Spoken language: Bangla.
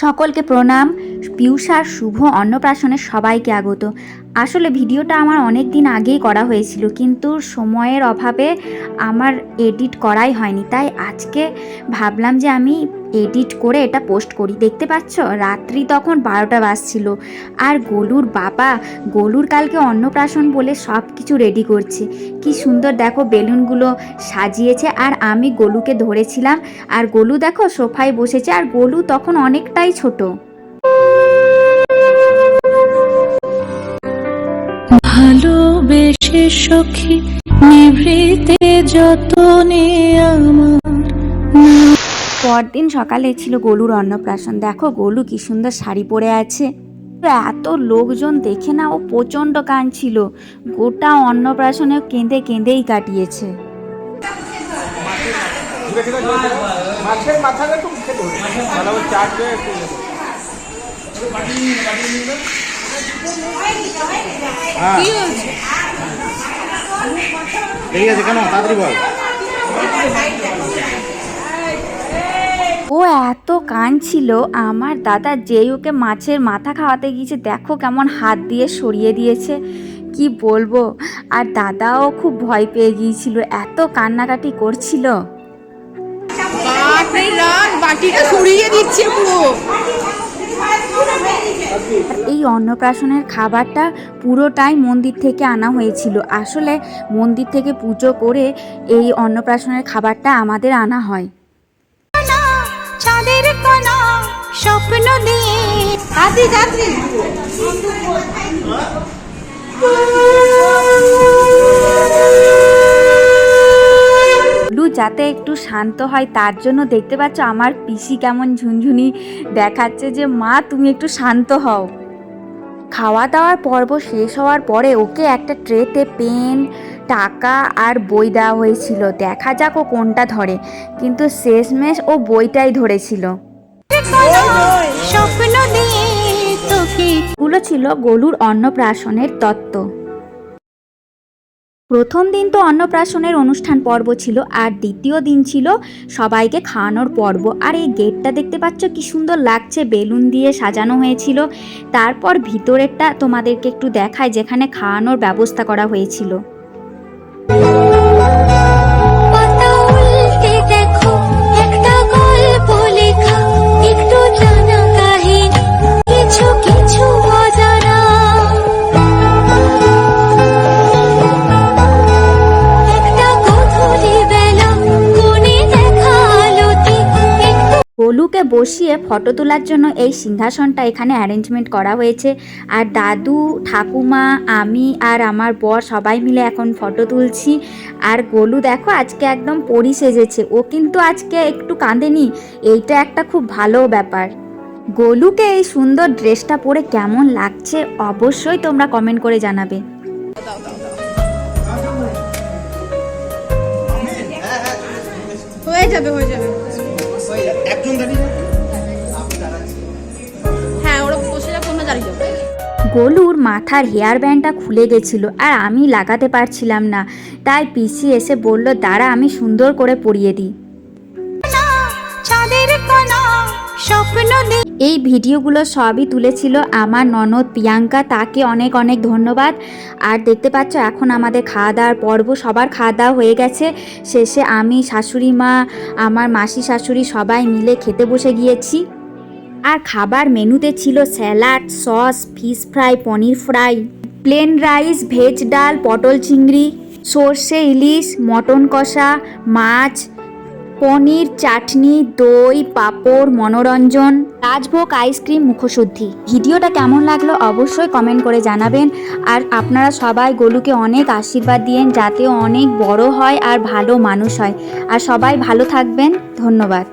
সকলকে প্রণাম। পিউষার শুভ অন্নপ্রাশনে সবাইকে আগত। আসলে ভিডিওটা আমার অনেক দিন আগেই করা হয়েছিল, কিন্তু সময়ের অভাবে আমার এডিট করাই হয়নি। তাই আজকে ভাবলাম যে আমি এডিট করে এটা পোস্ট করি। দেখতে পাচ্ছ? রাত্রি তখন বারোটা বাজছিল। আর গোলুর বাবা, গোলুর কালকে অন্নপ্রাশন বলে সব কিছু রেডি করছে। কি সুন্দর দেখো বেলুনগুলো সাজিয়েছে। আর আমি গোলুকে ধরেছিলাম। আর গোলু দেখো সোফায় বসেছে। আর গোলু তখন অনেকটাই ছোট। ভালোবেসে সখী, নিভৃতে যতনে আমার। পরদিন সকালে ছিল গোলুর অন্নপ্রাশন। দেখো গোলু কি সুন্দর শাড়ি পরে আছে। এত লোকজন দেখে না ও প্রচণ্ড কাঁদছিল। গোটা অন্নপ্রাশনে কেঁদে কেঁদেই কাটিয়েছে। মাছের ঠিক আছে কেন তাড়াতাড়ি বল। ও এত কাঁদছিল আমার দাদা যেই ওকে মাছের মাথা খাওয়াতে গিয়েছে দেখো কেমন হাত দিয়ে সরিয়ে দিয়েছে। কি বলব? আর দাদাও খুব ভয় পেয়ে গিয়েছিল এত কান্নাকাটি করছিল। বাটিটা সরিয়ে দিচ্ছে পুরো এই অন্নপ্রাশনের খাবারটা পুরোটাই মন্দির থেকে আনা হয়েছিল। আসলে মন্দির থেকে পুজো করে এই অন্নপ্রাশনের খাবারটা আমাদের আনা হয়। স্বপ্ন দিয়ে। যাত্রী। যাতে একটু শান্ত হয় তার জন্য দেখতে পাচ্ছ আমার পিসি কেমন ঝুনঝুনি দেখাচ্ছে যে মা তুমি একটু শান্ত হও। খাওয়া দাওয়ার পর্ব শেষ হওয়ার পরে ওকে একটা ট্রেতে পেন টাকা আর বই দেওয়া হয়েছিল। দেখা যাক ও কোনটা ধরে। কিন্তু শেষমেশ ও বইটাই ধরেছিল। ছিল গলুর অন্নপ্রাশনের তত্ত্ব। প্রথম দিন তো অন্নপ্রাশনের অনুষ্ঠান পর্ব ছিল, আর দ্বিতীয় দিন ছিল সবাইকে খাওয়ানোর পর্ব। আর এই গেটটা দেখতে পাচ্ছ কি সুন্দর লাগছে, বেলুন দিয়ে সাজানো হয়েছিল। তারপর ভিতরেরটা তোমাদেরকে একটু দেখায় যেখানে খাওয়ানোর ব্যবস্থা করা হয়েছিল। গোলুকে বসিয়ে ফটো তোলার জন্য এই সিংহাসনটা এখানে অ্যারেঞ্জমেন্ট করা হয়েছে। আর দাদু, ঠাকুমা, আমি আর আমার বর সবাই মিলে এখন ফটো তুলছি। আর গোলু দেখো আজকে একদম পরি সেজেছে। ও কিন্তু আজকে একটু কাঁদেনি। এইটা একটা খুব ভালো ব্যাপার। গোলুকে এই সুন্দর ড্রেসটা পরে কেমন লাগছে অবশ্যই তোমরা কমেন্ট করে জানাবে। হয়ে যাবে হয়ে যাবে। একজন দাঁড়িয়ে হ্যাঁ ওরা বসে যাবে তোমরা দাঁড়িয়ে যাবে। গোলুর মাথার হেয়ার ব্যান্ডটা খুলে গেছিল আর আমি লাগাতে পারছিলাম না। তাই পিসি এসে বলল দাঁড়া আমি সুন্দর করে পরিয়ে দিই। চাঁদের এই ভিডিওগুলো সবই তুলেছিল আমার ননদ প্রিয়াঙ্কা। তাকে অনেক অনেক ধন্যবাদ। আর দেখতে পাচ্ছ, এখন আমাদের খাওয়া দাওয়ার পর্ব সবার খাওয়া দাওয়া হয়ে গেছে। শেষে আমি, শাশুড়ি মা, আমার মাসি, শাশুড়ি সবাই মিলে খেতে বসে গিয়েছি। আর খাবার মেনুতে ছিল salad, sauce, fish fry, paneer fry, plain rice, veg dal, পটল চিংড়ি, সর্ষে ইলিশ, মটন কষা, মাছ পনির, চাটনি, দই, পাঁপড়, মনোরঞ্জন, রাজভোগ, আইসক্রিম, মুখশুদ্ধি। ভিডিওটা কেমন লাগল অবশ্যই কমেন্ট করে জানাবেন। আর আপনারা সবাই গোলুকে অনেক আশীর্বাদ দিয়েন যাতে অনেক বড় হয় আর ভালো মানুষ হয়। আর সবাই ভালো থাকবেন। ধন্যবাদ।